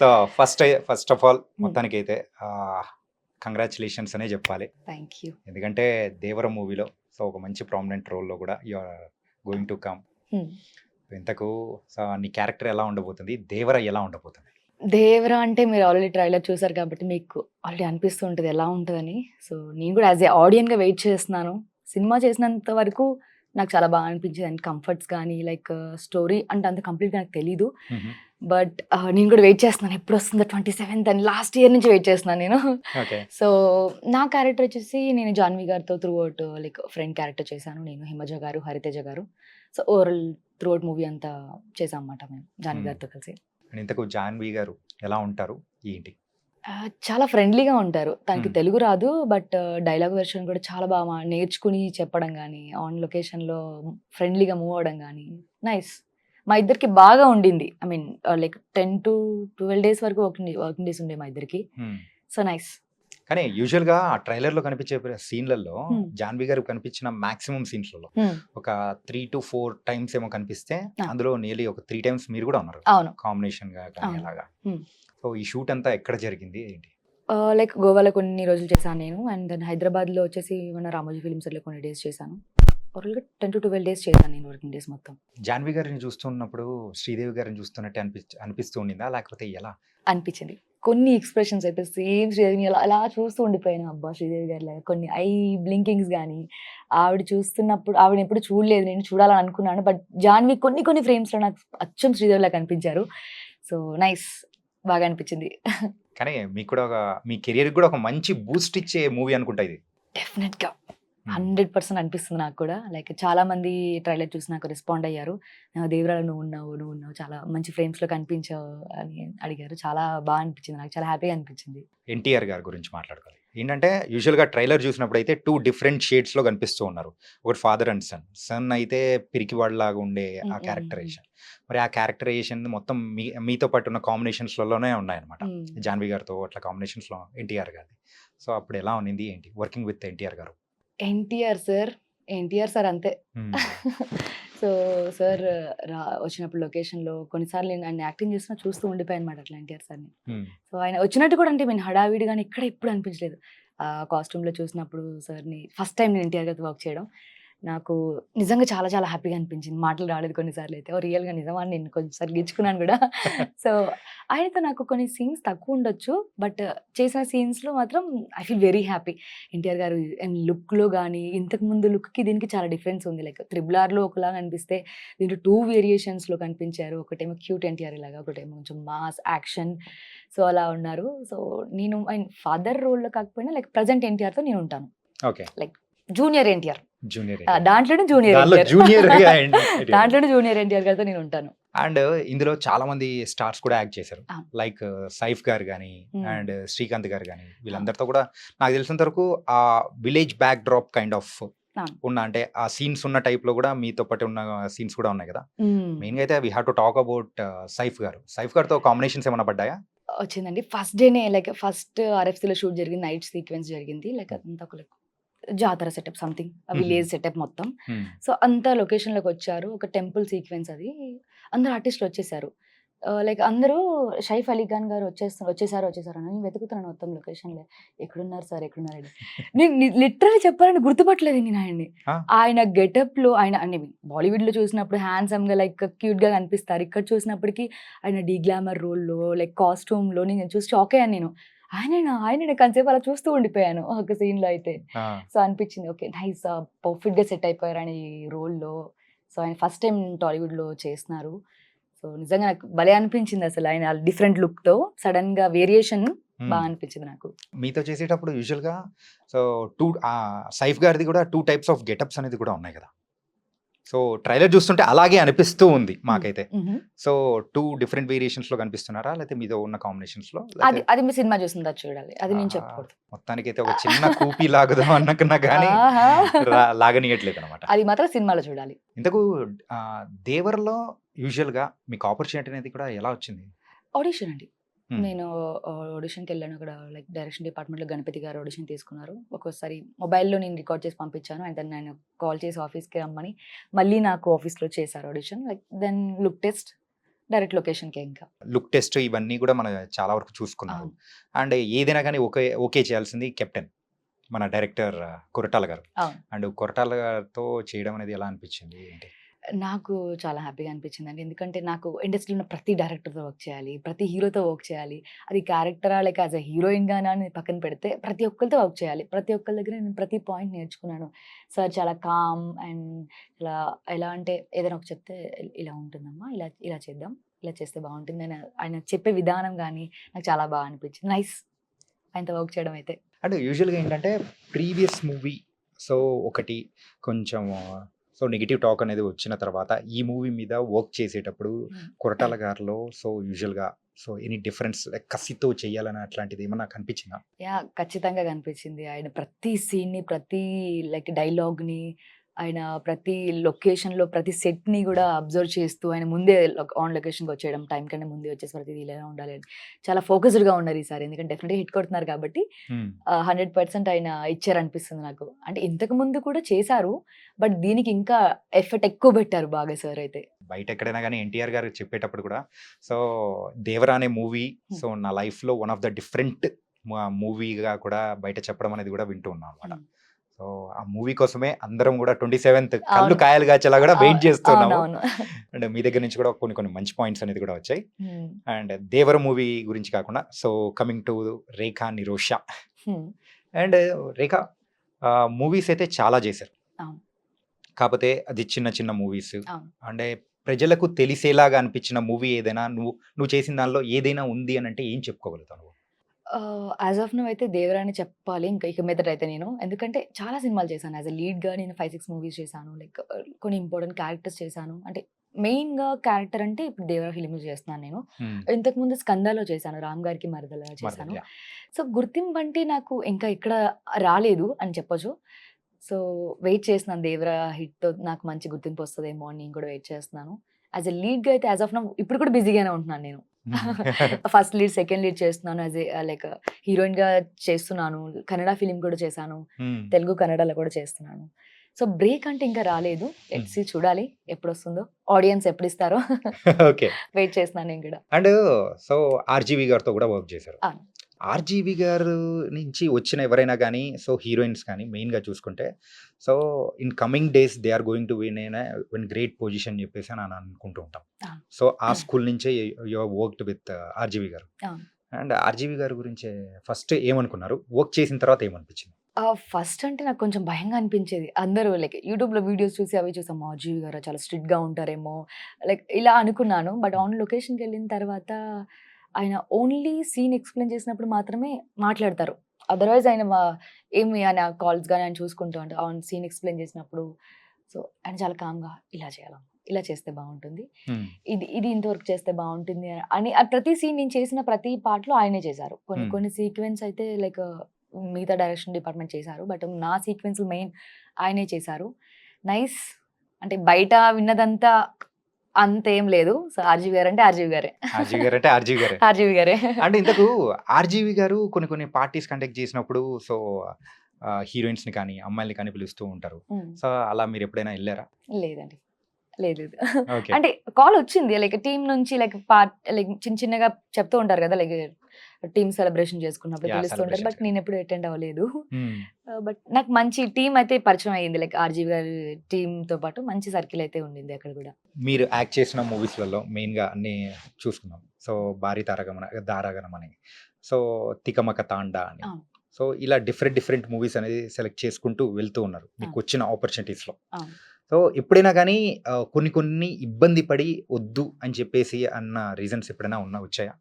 So first first of all మొత్తానికి అయితే congratulations అనే చెప్పాలి. థ్యాంక్ యూ ఎందుకంటే దేవర మూవీలో సో ఒక మంచి ప్రామినెంట్ రోల్లో కూడా you are going to come. ఇంతకు సో నీ క్యారెక్టర్ ఎలా ఉండబోతుంది? దేవర ఎలా ఉండబోతుంది? దేవరా అంటే మీరు ఆల్రెడీ ట్రైలర్ చూసారు కాబట్టి మీకు ఆల్రెడీ అనిపిస్తూ ఉంటుంది ఎలా ఉంటుందని. సో నేను కూడా యాజ్ ఏ ఆడియన్గా వెయిట్ చేస్తున్నాను. సినిమా చేసినంత వరకు నాకు చాలా బాగా అనిపించింది. అండ్ కంఫర్ట్స్ కానీ లైక్ స్టోరీ అంటే అంత కంప్లీట్గా నాకు తెలీదు. బట్ నేను కూడా వెయిట్ చేస్తున్నాను. ఎప్పుడు వస్తుందో ట్వంటీ సెవెంత్ అని లాస్ట్ ఇయర్ నుంచి వెయిట్ చేస్తున్నాను నేను. సో నా క్యారెక్టర్ వచ్చేసి నేను జాన్వి గారితో throughout like friend character చేశాను. నేను Himaja garu Hariteja garu. So overall throughout movie అంతా చేసాం అన్నమాట మేము జాన్వి Hmm. గారితో కలిసి. ఇంతకు జాన్వి గారు ఎలా ఉంటారు? ఏంటి? చాలా ఫ్రెండ్లీగా ఉంటారు. తనకి Hmm. తెలుగు రాదు బట్ డైలాగ్ వెర్షన్ కూడా చాలా బాగా నేర్చుకుని చెప్పడం కానీ ఆన్ లొకేషన్లో ఫ్రెండ్లీగా మూవ్ అవ్వడం కానీ నైస్ మా ఇద్దరికి బాగా ఉండింది. I mean like ten to twelve days వరకు వర్కింగ్ వర్కింగ్ డేస్ ఉండే మా ఇద్దరికి. Hmm. సో నైస్ కానీ యూజువల్గా ఆ ట్రైలర్లో కనిపించే సీన్లలో Hmm. జాన్వి గారు కనిపించిన మాక్సిమం సీన్స్లలో ఒక త్రీ టు ఫోర్ టైమ్స్ ఏమో కనిపిస్తే. అందులో నియర్లీ ఒక త్రీ టైమ్స్ మీరు కూడా ఉన్నారు. అవును. కాంబినేషన్గా కానీ. అలాగా Hmm. సో ఈ షూట్ అంతా ఎక్కడ జరిగింది? ఏంటి? లైక్ గోవాలో కొన్ని రోజులు చేశాను నేను. అండ్ దెన్ హైదరాబాద్లో వచ్చేసి మన రామోజీ ఫిలిం సెట్లో కొన్ని డేస్ చేశాను. ఓవరాల్గా టెన్ టు ట్వెల్వ్ డేస్ చేశాను నేను వర్కింగ్ డేస్ మొత్తం. జాన్వి గారిని చూస్తున్నప్పుడు శ్రీదేవి గారిని చూస్తున్నట్టు అనిపి అనిపిస్తూ ఉండిందా? లేకపోతే ఎలా? అనిపించింది. కొన్ని ఎక్స్ప్రెషన్స్ అయితే సేమ్ శ్రీదేవిని అలా అలా చూస్తూ ఉండిపోయాను. అబ్బా! శ్రీదేవి గారి లాగా కొన్ని ఐ బ్లింకింగ్స్ కానీ ఆవిడ చూస్తున్నప్పుడు ఆవిడ ఎప్పుడు చూడలేదు. నేను చూడాలని అనుకున్నాను. బట్ జాన్వి కొన్ని కొన్ని ఫ్రేమ్స్లో నాకు అచ్చం శ్రీదేవిలా కనిపించారు. So nice. బాగా అనిపించింది. కానీ మీకు కూడా ఒక మీ కెరియర్ కూడా ఒక మంచి బూస్ట్ ఇచ్చే మూవీ అనుకుంటా ఇది. డెఫినెట్గా. హండ్రెడ్ పర్సెంట్ అనిపిస్తుంది నాకు కూడా. లైక్ చాలా మంది ట్రైలర్ చూసి నాకు రెస్పాండ్ అయ్యారు. "ఆ, దేవరాలు నువ్వు ఉన్నావు నువ్వు ఉన్నావు చాలా మంచి frames లో కనిపించావు అని అడిగారు. చాలా బాగా అనిపించింది నాకు. చాలా హ్యాపీగా అనిపించింది. ఎన్టీఆర్ గారి గురించి మాట్లాడుకోవాలి. ఏంటంటే యూజువల్గా ట్రైలర్ చూసినప్పుడు అయితే టూ డిఫరెంట్ షేడ్స్లో కనిపిస్తూ ఉన్నారు. ఒకటి ఫాదర్ అండ్ సన్. సన్ అయితే పిరికివాడిలాగా ఉండే ఆ క్యారెక్టరైజేషన్. మరి ఆ క్యారెక్టరైజేషన్ మొత్తం మీ మీతో పాటు ఉన్న కాంబినేషన్స్లలోనే ఉన్నాయన్నమాట. జాన్వి గారితో అట్లా కాంబినేషన్స్లో ఎన్టీఆర్ గారిది. సో అప్పుడు ఎలా ఉన్నింది ఏంటి? వర్కింగ్ విత్ ఎన్టీఆర్ గారు. ఎన్టీఆర్ సార్ ఎన్టీఆర్ సార్ అంతే. సో సార్ రా వచ్చినప్పుడు లొకేషన్లో కొన్నిసార్లు నేను ఆయన యాక్టింగ్ చేస్తున్నా చూస్తూ ఉండిపోయాను అనమాట అట్లా ఎన్టీఆర్ సార్ని. సో ఆయన వచ్చినట్టు కూడా అంటే నేను హడావిడి కానీ ఎక్కడ ఎప్పుడు అనిపించలేదు ఆ కాస్ట్యూమ్లో చూసినప్పుడు సార్ని ఫస్ట్ టైం నేను ఎన్టీఆర్ గారితో వర్క్ చేయడం నాకు నిజంగా చాలా చాలా హ్యాపీగా అనిపించింది. మాటలు రాలేదు కొన్నిసార్లు అయితే రియల్గా నిజమా? అని నేను కొంచెంసారి గిచ్చుకున్నాను కూడా. సో ఆయనతో నాకు కొన్ని సీన్స్ తక్కువ ఉండొచ్చు. బట్ చేసిన సీన్స్లో మాత్రం I feel very happy. NTR garu and లుక్లో కానీ ఇంతకు ముందు లుక్కి దీనికి చాలా డిఫరెన్స్ ఉంది. లైక్ త్రిబుల్ ఆర్లో ఒకలాగా అనిపిస్తే దీంట్లో టూ వేరియేషన్స్లో కనిపించారు. ఒకటేమో క్యూట్ ఎన్టీఆర్ ఇలాగా ఒకటేమో కొంచెం మాస్ యాక్షన్. సో అలా ఉన్నారు. సో నేను ఆయన ఫాదర్ రోల్లో కాకపోయినా లైక్ ప్రజెంట్ ఎన్టీఆర్తో నేను ఉంటాను. ఓకే. జూనియర్ ఎన్టీఆర్. జూనియర్ దాంట్లోనే జూనియర్ జూనియర్ దాంట్లోనే జూనియర్ ఎన్టీఆర్ గారితో నేను ఉంటాను. అండ్ ఇందులో చాలా మంది స్టార్స్ కూడా యాక్ట్ చేశారు. లైక్ సైఫ్ గారు కానీ. అండ్ శ్రీకాంత్ గారు కానీ వీళ్ళందరితో కూడా నాకు తెలిసినంత వరకు ఆ village backdrop kind of. ఉన్న అంటే ఆ సీన్స్ ఉన్న టైప్లో కూడా మీతో పాటు ఉన్న సీన్స్ కూడా ఉన్నాయి కదా. మెయిన్గా అయితే we have to talk about Saif garu. Saif గారితో కాంబినేషన్స్ ఏమైనా పడ్డాయా? వచ్చిందండి. ఫస్ట్ డేనే లైక్ ఫస్ట్ ఆర్ఎఫ్సీలో షూట్ జరిగింది నైట్ సీక్వెన్స్ జరిగింది లైక్ అదంతా ఒక జాతర సెటప్ సంథింగ్ విలేజ్ సెటప్ మొత్తం. సో అంతా లొకేషన్లోకి వచ్చారు. ఒక టెంపుల్ సీక్వెన్స్ అది. అందరు ఆర్టిస్టులు వచ్చేసారు. లైక్ అందరూ షైఫ్ అలీ ఖాన్ గారు వచ్చేస్తారు వచ్చేసారు వచ్చేసారు అని నేను వెతుకుతున్నాను మొత్తం లొకేషన్లో. ఎక్కడున్నారు సార్? ఎక్కడున్నారు. నేను లిటరల్లీ చెప్పాలని గుర్తుపట్టలేదు నేను ఆయన్ని. ఆయన గెటప్లో ఆయన అంటే బాలీవుడ్లో చూసినప్పుడు హ్యాండ్సమ్గా లైక్ క్యూట్గా కనిపిస్తారు. ఇక్కడ చూసినప్పటికీ ఆయన డీ గ్లామర్ రోల్లో లైక్ కాస్ట్యూమ్లో నేను చూసి షాక్ అయ్యాను నేను. ఆయన ఆయన కొంతసేపు అలా చూస్తూ ఉండిపోయాను ఒక scene లో అయితే సో అనిపించింది ఓకే నైస్ పర్ఫెక్ట్గా సెట్ అయిపోయారు ఆయన ఈ రోల్లో. సో ఆయన ఫస్ట్ టైం టాలీవుడ్లో చేస్తున్నారు. సో నిజంగా నాకు భలే అనిపించింది అసలు ఆయన డిఫరెంట్ లుక్తో సడన్గా వేరియేషన్. బాగా అనిపించింది నాకు. మీతో చేసేటప్పుడు యూజువల్గా సో టూ సైఫ్ గారిది కూడా టూ టైప్స్ ఆఫ్ గెటప్స్ అనేది కూడా ఉన్నాయి కదా? సో ట్రైలర్ చూస్తుంటే అలాగే అనిపిస్తూ ఉంది మాకైతే. సో టూ డిఫరెంట్ వేరియేషన్స్లో కనిపిస్తున్నారా? లేకపోతే మీతో ఉన్న కాంబినేషన్స్లో అది అది మీ సినిమా చూసిందా చూడాలి. అది నేను. చెప్పకూడదు. మొత్తానికి అయితే ఒక చిన్న కూపీ లాగుదాం అన్నకన్నా కానీ లాగనీయట్లేదు అనమాట అది మాత్రం సినిమాలో చూడాలి. ఇంతకు దేవర్లో యూజువల్గా మీకు ఆపర్చునిటీ అనేది కూడా ఎలా వచ్చింది? ఆడిషన్ అండి. నేను ఆడిషన్కి వెళ్ళాను. అక్కడ లైక్ డైరెక్షన్ డిపార్ట్మెంట్లో గణపతి గారు ఆడిషన్ తీసుకున్నారు. ఒక్కోసారి మొబైల్లో నేను రికార్డ్ చేసి పంపించాను. అండ్ దెన్ నేను కాల్ చేసి ఆఫీస్కి రమ్మని మళ్ళీ నాకు ఆఫీస్లో చేశారు audition. Like then look test direct లొకేషన్కే ఇంకా. లుక్ టెస్ట్ ఇవన్నీ కూడా మనం చాలా వరకు చూసుకున్నారు. అవును. అండ్ ఏదైనా కానీ ఓకే ఓకే చేయాల్సింది కెప్టెన్ మన డైరెక్టర్ కొరటాల గారు. అండ్ కొరటాల గారితో చేయడం అనేది ఎలా అనిపించింది ఏంటి? నాకు చాలా హ్యాపీగా అనిపించింది అండి ఎందుకంటే నాకు ఇండస్ట్రీలో ఉన్న ప్రతి డైరెక్టర్తో వర్క్ చేయాలి ప్రతి హీరోతో వర్క్ చేయాలి. అది క్యారెక్టరా లేక యాజ్ అ హీరోయిన్ అని పక్కన పెడితే ప్రతి ఒక్కరితో వర్క్ చేయాలి. ప్రతి ఒక్కరి దగ్గర నేను ప్రతి పాయింట్ నేర్చుకున్నాను. సార్ చాలా కామ్ అండ్ ఇలా ఎలా అంటే ఏదైనా ఒక చెప్తే ఇలా ఉంటుందమ్మా ఇలా ఇలా చేద్దాం ఇలా చేస్తే బాగుంటుంది అని ఆయన చెప్పే విధానం కానీ నాకు చాలా బాగా అనిపించింది. నైస్. ఆయనతో వర్క్ చేయడం అయితే. అంటే యూజువల్గా ఏంటంటే ప్రీవియస్ మూవీ సో ఒకటి కొంచెం సో నెగిటివ్ టాక్ అనేది వచ్చిన తర్వాత ఈ మూవీ మీద వర్క్ చేసేటప్పుడు. కొరటాల గారిలో సో యూజువల్గా సో ఎనీ డిఫరెన్స్ కసితో చేయాలని అట్లాంటిది ఏమన్నా కనిపించిందా యా ఖచ్చితంగా కనిపించింది ఆయన ప్రతి సీన్ని ప్రతి లైక్ డైలాగ్ని ఆయన ప్రతి లొకేషన్లో ప్రతి సెట్ని కూడా అబ్జర్వ్ చేస్తూ ఆయన ముందే ఆన్ లొకేషన్కి వచ్చేయడం టైం కన్నా ముందే వచ్చేసి ప్రతిదీ ఇలా ఉండాలి అని. చాలా ఫోకస్డ్గా ఉన్నారు ఈసారి. ఎందుకంటే డెఫినెట్గా హిట్ కొడుతున్నారు కాబట్టి. హండ్రెడ్ పర్సెంట్ ఆయన ఇచ్చారనిపిస్తుంది నాకు. అంటే ఇంతకు ముందు కూడా చేశారు బట్ దీనికి ఇంకా ఎఫర్ట్ ఎక్కువ పెట్టారు బాగా సార్ అయితే. బయట ఎక్కడైనా కానీ ఎన్టీఆర్ గారు చెప్పేటప్పుడు కూడా సో దేవరా అనే మూవీ సో నా లైఫ్లో వన్ ఆఫ్ ద డిఫరెంట్ మూవీగా కూడా బయట చెప్పడం అనేది కూడా వింటూ ఉన్నాం అనమాట. సో ఆ మూవీ కోసమే అందరం కూడా ట్వంటీ సెవెంత్ కళ్ళు. కాయలు కాచేలా కూడా వెయిట్ చేస్తున్నాము అండ్ మీ దగ్గర నుంచి కూడా కొన్ని కొన్ని మంచి పాయింట్స్ అనేది కూడా వచ్చాయి. అండ్ దేవర మూవీ గురించి కాకుండా so coming to Rekha Nirosha. And Rekha movies అయితే చాలా చేశారు. కాకపోతే అది చిన్న చిన్న మూవీస్. అంటే ప్రజలకు తెలిసేలాగా అనిపించిన మూవీ ఏదైనా నువ్వు నువ్వు చేసిన దానిలో ఏదైనా ఉంది అని అంటే ఏం చెప్పుకోగలుగుతావు నువ్వు యాజ్ ఆఫ్ నవ్ అయితే దేవరాని చెప్పాలి. ఇంకా ఇక మీదట అయితే నేను. ఎందుకంటే చాలా సినిమాలు చేశాను. యాజ్ అ లీడ్గా నేను ఫైవ్ సిక్స్ మూవీస్ చేశాను. లైక్ కొన్ని ఇంపార్టెంట్ క్యారెక్టర్స్ చేశాను. అంటే మెయిన్గా క్యారెక్టర్ అంటే ఇప్పుడు దేవరా ఫిలిం చేస్తున్నాను నేను. ఇంతకు ముందు స్కందాలో చేశాను. రామ్ గారికి మరదల చేశాను. సో గుర్తింపు అంటే నాకు ఇంకా ఇక్కడ రాలేదు అని చెప్పొచ్చు. సో వెయిట్ చేస్తున్నాను. దేవరా హిట్తో నాకు మంచి గుర్తింపు వస్తుందేమో అని నేను కూడా వెయిట్ చేస్తున్నాను. యాజ్ ఎ లీడ్గా అయితే యాజ్ ఆఫ్ నవ్ ఇప్పుడు కూడా బిజీగానే ఉంటున్నాను నేను. ఫస్ట్ లీడ్ సెకండ్ లీడ్ చేస్తున్నాను యాజ్ ఏ లైక్ హీరోయిన్గా చేస్తున్నాను. కన్నడ ఫిలిం కూడా చేశాను. తెలుగు కన్నడలో కూడా చేస్తున్నాను. సో బ్రేక్ అంటే ఇంకా రాలేదు. ఎట్సి చూడాలి ఎప్పుడు వస్తుందో ఆడియన్స్ ఎప్పుడు ఇస్తారో ఓకే వెయిట్ చేస్తున్నాను నేను కూడా. అండ్ సో ఆర్జీవి గారితో కూడా వర్క్ చేశారు. ఆర్జీవి గారు నుంచి వచ్చిన ఎవరైనా కానీ సో హీరోయిన్స్ కానీ మెయిన్గా చూసుకుంటే so in coming days they are going to win win great position చెప్పేసి అని అనుకుంటూ ఉంటాం. సో ఆ స్కూల్ నుంచే you worked with RGV garu. And RGV గారి గురించి ఫస్ట్ ఏమనుకున్నారు? వర్క్ చేసిన తర్వాత ఏమనిపించింది? ఫస్ట్ అంటే నాకు కొంచెం భయంగా అనిపించేది. అందరూ లైక్ యూట్యూబ్లో వీడియోస్ చూసి అవి చూసాం. మాజీవి గారు చాలా స్ట్రిక్ట్గా ఉంటారేమో లైక్ ఇలా అనుకున్నాను. బట్ ఆన్ లొకేషన్కి వెళ్ళిన తర్వాత ఆయన ఓన్లీ సీన్ ఎక్స్ప్లెయిన్ చేసినప్పుడు మాత్రమే మాట్లాడతారు. అదర్వైజ్ ఆయన ఏమి ఆయన కాల్స్ కానీ ఆయన చూసుకుంటూ అంటే ఆన్ సీన్ ఎక్స్ప్లెయిన్ చేసినప్పుడు. సో ఆయన చాలా కామ్గా ఇలా చేయాలి? ఇలా చేస్తే బాగుంటుంది. ఇది ఇది ఇంతవరకు చేస్తే బాగుంటుంది అని- ప్రతి సీన్ నేను చేసిన ప్రతి పార్ట్లో ఆయనే చేశారు. కొన్ని. కొన్ని సీక్వెన్స్ అయితే లైక్ మిగతా డైరెక్షన్ డిపార్ట్మెంట్ చేశారు. బట్ నా సీక్వెన్స్ మెయిన్ ఆయనే చేశారు. నైస్ అంటే బయట విన్నదంతా అంతేం లేదు. సో ఆర్జీవి గారు అంటే ఆర్జీవి గారే. ఆర్జీవి గారు అంటే ఆర్జీవి గారే. ఆర్జీవి గారే. అంటే ఇంతకు ఆర్జీవి గారు కొన్ని కొన్ని పార్టీస్ కండక్ట్ చేసినప్పుడు సో హీరోయిన్స్ని కానీ అమ్మాయిల్ని కానీ పిలుస్తూ ఉంటారు. సో అలా మీరు ఎప్పుడైనా వెళ్ళారా? లేదండి. లేదు అంటే కాల్ వచ్చింది. లైక్ టీం నుంచి లైక్ పార్ట్ లైక్ చిన్న చిన్నగా చెప్తూ ఉంటారు కదా లైక్ టీమ్ సెలబ్రేషన్ చేసుకున్నప్పుడు Yeah, పిలుస్తుంటారు బట్. నేను ఎప్పుడు అటెండ్ అవ్వలేదు. బట్ నాకు మంచి టీం అయితే పరిచయం అయ్యింది. లైక్ ఆర్జీవి గారి టీమ్తో పాటు మంచి సర్కిల్ అయితే ఉండింది అక్కడ కూడా. మీరు యాక్ట్ చేసిన మూవీస్లలో మెయిన్గా అన్ని చూసుకున్నాం. సో భారీ తారగమన దారాగనం అని. సో తికమక తాండా అని. సో ఇలా డిఫరెంట్ డిఫరెంట్ మూవీస్ అనేది సెలెక్ట్ చేసుకుంటూ వెళ్తూ ఉన్నారు. మీకు. వచ్చిన ఆపర్చునిటీస్లో అవును. సో ఎప్పుడైనా కానీ కొన్ని కొన్ని ఇబ్బంది పడి వద్దు అని చెప్పేసి అన్న రీజన్స్ ఎప్పుడైనా ఉన్నా వచ్చాయా?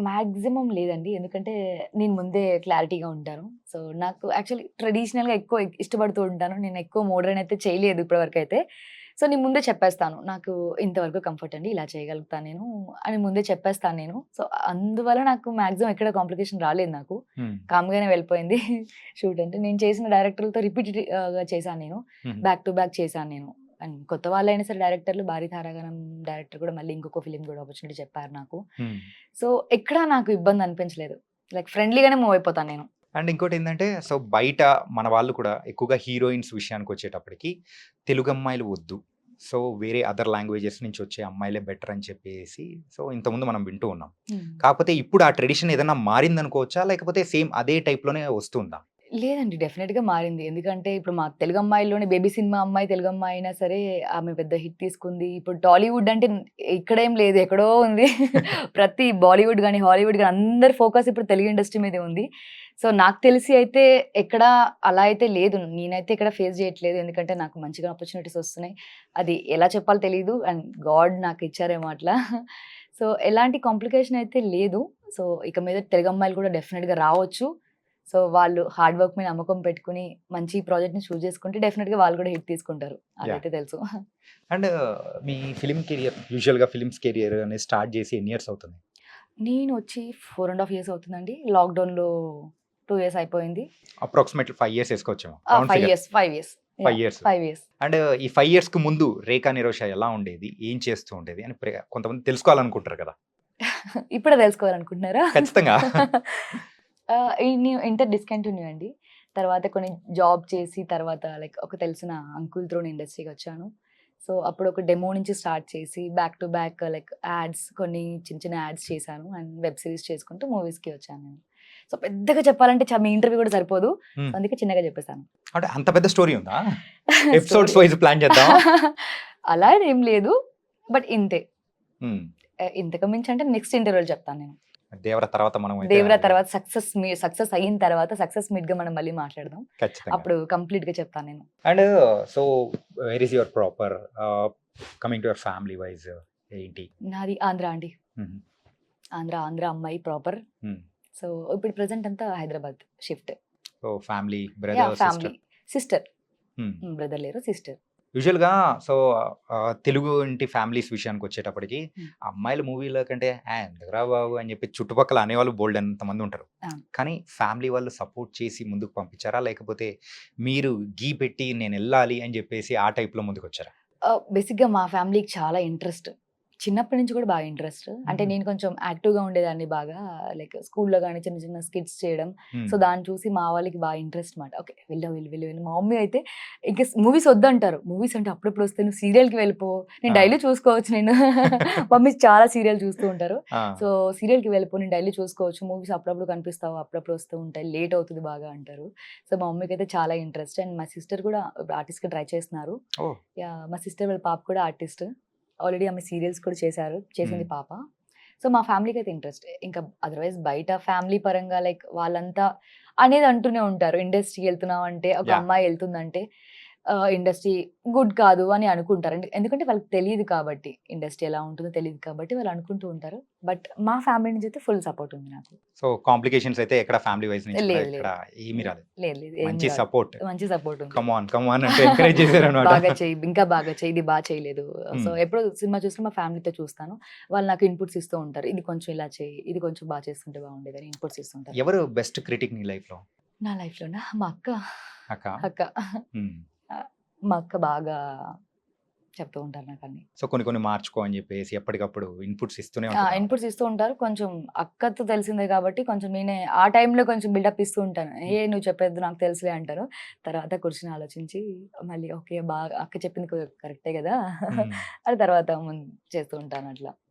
మ్యాక్సిమం లేదండి. ఎందుకంటే నేను ముందే క్లారిటీగా ఉంటాను. సో నాకు యాక్చువల్లీ ట్రెడిషనల్గా ఎక్కువ ఇష్టపడుతూ ఉంటాను. నేను ఎక్కువ మోడర్న్ అయితే చేయలేదు ఇప్పటివరకు అయితే సో నేను ముందే చెప్పేస్తాను. నాకు ఇంతవరకు కంఫర్ట్ అండి. ఇలా చేయగలుగుతాను నేను అని ముందే చెప్పేస్తాను నేను. సో అందువల్ల నాకు మ్యాక్సిమం ఎక్కడ కాంప్లికేషన్ రాలేదు నాకు. కామ్గానే వెళ్ళిపోయింది. షూట్ అంటే నేను చేసిన డైరెక్టర్లతో రిపీటెడ్గా చేశాను నేను. బ్యాక్ టు బ్యాక్ చేశాను నేను. అండ్ కొత్త వాళ్ళైనా సరే డైరెక్టర్లు భారీ తారాగణం డైరెక్టర్ కూడా మళ్ళీ ఇంకొక ఫిలిం కూడా ఆపర్చునిటీ చెప్పారు నాకు. సో ఎక్కడా నాకు ఇబ్బంది అనిపించలేదు. లైక్ ఫ్రెండ్లీగానే మూవ్ అయిపోతాను నేను. అండ్ ఇంకోటి ఏంటంటే సో బయట మన వాళ్ళు కూడా ఎక్కువగా హీరోయిన్స్ విషయానికి వచ్చేటప్పటికి తెలుగు అమ్మాయిలు వద్దు. సో వేరే అదర్ లాంగ్వేజెస్ నుంచి వచ్చే అమ్మాయిలే బెటర్ అని చెప్పేసి సో ఇంతకుముందు మనం వింటూ ఉన్నాం. కాకపోతే ఇప్పుడు ఆ ట్రెడిషన్ ఏదైనా మారిందనుకోవచ్చా? లేకపోతే సేమ్ అదే టైప్లోనే వస్తుందా లేదండి. డెఫినెట్‌గా మారింది. ఎందుకంటే ఇప్పుడు మా తెలుగు అమ్మాయిల్లోనే బేబీ సినిమా అమ్మాయి తెలుగు అమ్మాయి అయినా సరే ఆమె పెద్ద హిట్ తీసుకుంది. ఇప్పుడు టాలీవుడ్ అంటే ఇక్కడేం లేదు ఎక్కడో ఉంది. ప్రతి బాలీవుడ్ కానీ హాలీవుడ్ కానీ అందరి ఫోకస్ ఇప్పుడు తెలుగు ఇండస్ట్రీ మీదే ఉంది. సో నాకు తెలిసి అయితే ఎక్కడ అలా అయితే లేదు. నేనైతే ఇక్కడ ఫేస్ చేయట్లేదు. ఎందుకంటే నాకు మంచిగా ఆపర్చునిటీస్ వస్తున్నాయి. అది ఎలా చెప్పాలో తెలియదు అండ్ గాడ్ నాకు ఇచ్చారేమో అట్లా. సో ఎలాంటి కాంప్లికేషన్ అయితే లేదు. సో ఇక మీద తెలుగు అమ్మాయిలు కూడా డెఫినెట్‌గా రావచ్చు. సో వాళ్ళు హార్డ్ వర్క్ మీద నమ్మకం పెట్టుకొని మంచి ప్రాజెక్ట్‌ని చూజ్ చేసుకుంటే డెఫినెట్‌గా వాళ్ళు కూడా హిట్ తీసుకుంటారు. అదైతే తెలుసు. అండ్ మీ ఫిల్మ్ కెరియర్ యూజువల్‌గా ఫిల్మ్స్ కెరియర్ అనేది స్టార్ట్ చేసి ఎన్ని ఇయర్స్ అవుతుంది? నేను వచ్చి 4 ½ ఇయర్స్ అవుతుందండి. లాక్‌డౌన్‌లో 2 ఇయర్స్ అయిపోయింది. Approximately 5 years 5 figure. Years, 5 years. 5 yeah! Years. 5 years. And ఈ 5 ఇయర్స్‌కి ముందు రేఖా నిరోష ఎలా ఉండేది? ఏం చేస్తూ ఉండేది? అని కొంతమంది తెలుసుకోవాలనుకుంటారు కదా! ఇప్పుడే తెలుసుకోవాలనుకుంటున్నారా? ఖచ్చితంగా. ఇంటర్ డిస్కంటిన్యూ అండి. తర్వాత కొన్ని జాబ్ చేసి తర్వాత లైక్ ఒక తెలిసిన అంకుల్ త్రూని ఇండస్ట్రీకి వచ్చాను. సో అప్పుడు ఒక డెమో నుంచి స్టార్ట్ చేసి back to back like ads కొన్ని చిన్న చిన్న యాడ్స్ చేశాను. అండ్ వెబ్ సిరీస్ చేసుకుంటూ మూవీస్‌కి వచ్చాను నేను. సో పెద్దగా చెప్పాలంటే మీ ఇంటర్వ్యూ కూడా సరిపోదు. అందుకే చిన్నగా చెప్పేసాను. అంటే అంత పెద్ద స్టోరీ ఉందా? ఎపిసోడ్స్. వైస్ ప్లాన్ చేద్దామా? అలా ఏం లేదు. బట్ ఇంతే. ఇంతకు మించి అంటే నెక్స్ట్ ఇంటర్వ్యూలో చెప్తాను నేను. దేవర తర్వాత మనం దేవరా తర్వాత సక్సెస్ మీ సక్సెస్ అయిన తర్వాత సక్సెస్ మీట్‌గా మనం మళ్ళీ మాట్లాడదాం. అప్పుడు కంప్లీట్‌గా చెప్తాను నేను. And so where is your proper coming to your family wise ఏంటి? నాది ఆంధ్ర అండి. ఆంధ్ర, ఆంధ్ర అమ్మాయి ప్రాపర్. సో ఇప్పుడు ప్రెజెంట్ అంతా Hyderabad shift. So family! Brother, family. Sister. Brother లేరు. సిస్టర్. యూజువల్‌గా సో తెలుగు ఇంటి ఫ్యామిలీస్ విషయానికి వచ్చేటప్పటికి. అమ్మాయిల మూవీల కంటే "ఆ! ఎందుకురా బాబు" అని చెప్పి చుట్టుపక్కల అనేవాళ్ళు బోలెడంత మంది ఉంటారు. కానీ ఫ్యామిలీ వాళ్ళు సపోర్ట్ చేసి ముందుకు పంపించారా? లేకపోతే మీరు గీ పెట్టి నేనెళ్ళాలి అని చెప్పేసి ఆ టైప్‌లో ముందుకొచ్చారా? ఆహ్, బేసిక్‌గా మా ఫ్యామిలీకి చాలా ఇంట్రెస్ట్. చిన్నప్పటి నుంచి కూడా బాగా ఇంట్రెస్ట్. అంటే. నేను కొంచెం యాక్టివ్‌గా ఉండేదాన్ని బాగా. లైక్ స్కూల్‌లో గాని చిన్న చిన్న స్కిట్స్ చేయడం. సో. దాన్ని చూసి మా వాళ్ళకి బాగా ఇంట్రెస్ట్ మాట. ఓకే. వెళ్దాం వెళ్ళు వెళ్ళు వెళ్ళు. మా మమ్మీ అయితే ఇంక మూవీస్ వద్దంటారు. మూవీస్ అంటే అప్పుడప్పుడు వస్తాయి. నువ్వు సీరియల్‌కి వెళ్ళిపో. నేను! డైలీ చూసుకోవచ్చు నేను. మమ్మీ చాలా సీరియల్ చూస్తూ ఉంటారు. సో సీరియల్‌కి వెళ్ళిపో. నేను డైలీ చూసుకోవచ్చు. మూవీస్ అప్పుడప్పుడు కనిపిస్తావు. అప్పుడప్పుడు వస్తూ ఉంటాయి. లేట్ అవుతది బాగా అంటారు. సో మా మమ్మీకైతే చాలా ఇంట్రెస్ట్. అండ్ మా సిస్టర్ కూడా ఇప్పుడు ఆర్టిస్ట్‌గా ట్రై చేస్తున్నారు. మా సిస్టర్ వాళ్ళ పాప కూడా ఆర్టిస్ట్. ఆల్రెడీ ఆమె సీరియల్స్ కూడా చేశారు. చేసింది. పాప. సో మా ఫ్యామిలీకి అయితే ఇంట్రెస్ట్. ఇంకా అదర్‌వైజ్ బయట ఫ్యామిలీ పరంగా లైక్ వాళ్ళంతా అనేది అంటూనే ఉంటారు. ఇండస్ట్రీకి వెళ్తున్నావు అంటే ఒక! అమ్మాయి వెళ్తుందంటే ఇండస్ట్రీ గుడ్ కాదు అని అనుకుంటారు. ఎందు ఎందుకంటే వాళ్ళకి తెలీదు కాబట్టి. ఇండస్ట్రీ ఎలా ఉంటుందో తెలీదు కాబట్టి వాళ్ళు అనుకుంటూ ఉంటారు. బట్ మా ఫ్యామిలీ నుంచి అయితే ఫుల్ సపోర్ట్ ఉంది నాకు. సో కాంప్లికేషన్స్ అయితే ఎక్కడ ఫ్యామిలీ వైస్ నుంచి కూడా లేదు ఎక్కడ లేదు. ఏమీ రాలేదు. లేదు లేదు. మంచి. సపోర్ట్. మంచి సపోర్ట్ ఉంది. కమ్ ఆన్, కమ్ ఆన్ అంటూ ఎంకరేజ్ చేశారన్నమాట. బాగా చెయ్యి. ఇంకా బాగా చెయ్యి. ఇది బా చేయలేదు. సో హ్మ్. ఎప్పుడు సినిమా చూసినా మా ఫ్యామిలీతో చూస్తాను. వాళ్ళు నాకు ఇన్పుట్స్ ఇస్తూ ఉంటారు. ఇది కొంచెం ఇలా చెయ్యి. ఇది కొంచెం బా చేస్తుంటే బాగుండేదని ఇన్పుట్స్ ఇస్తుంటారు. ఎవరు బెస్ట్ క్రిటిక్ నీ లైఫ్‌లో? నా లైఫ్‌లోనా మా అక్క. అక్క. అక్క. మా అక్క బాగా చెప్తూ ఉంటారు నాకన్నీ. సో కొన్ని కొన్ని మార్చుకో అని చెప్పేసి ఎప్పటికప్పుడు ఇన్పుట్స్ ఇస్తూనే. ఇన్పుట్స్ ఇస్తూ ఉంటారు. కొంచెం అక్కతో తెలిసిందే కాబట్టి కొంచెం నేనే ఆ టైంలో కొంచెం బిల్డప్ ఇస్తూ ఉంటాను. ఏ నువ్వు చెప్పేది నాకు తెలుసులే అంటారు. తర్వాత కూర్చొని ఆలోచించి మళ్ళీ ఓకే. బాగా అక్క చెప్పింది కరెక్టే! హ్మ్. అని తర్వాత చేస్తూ ఉంటాను అట్లా.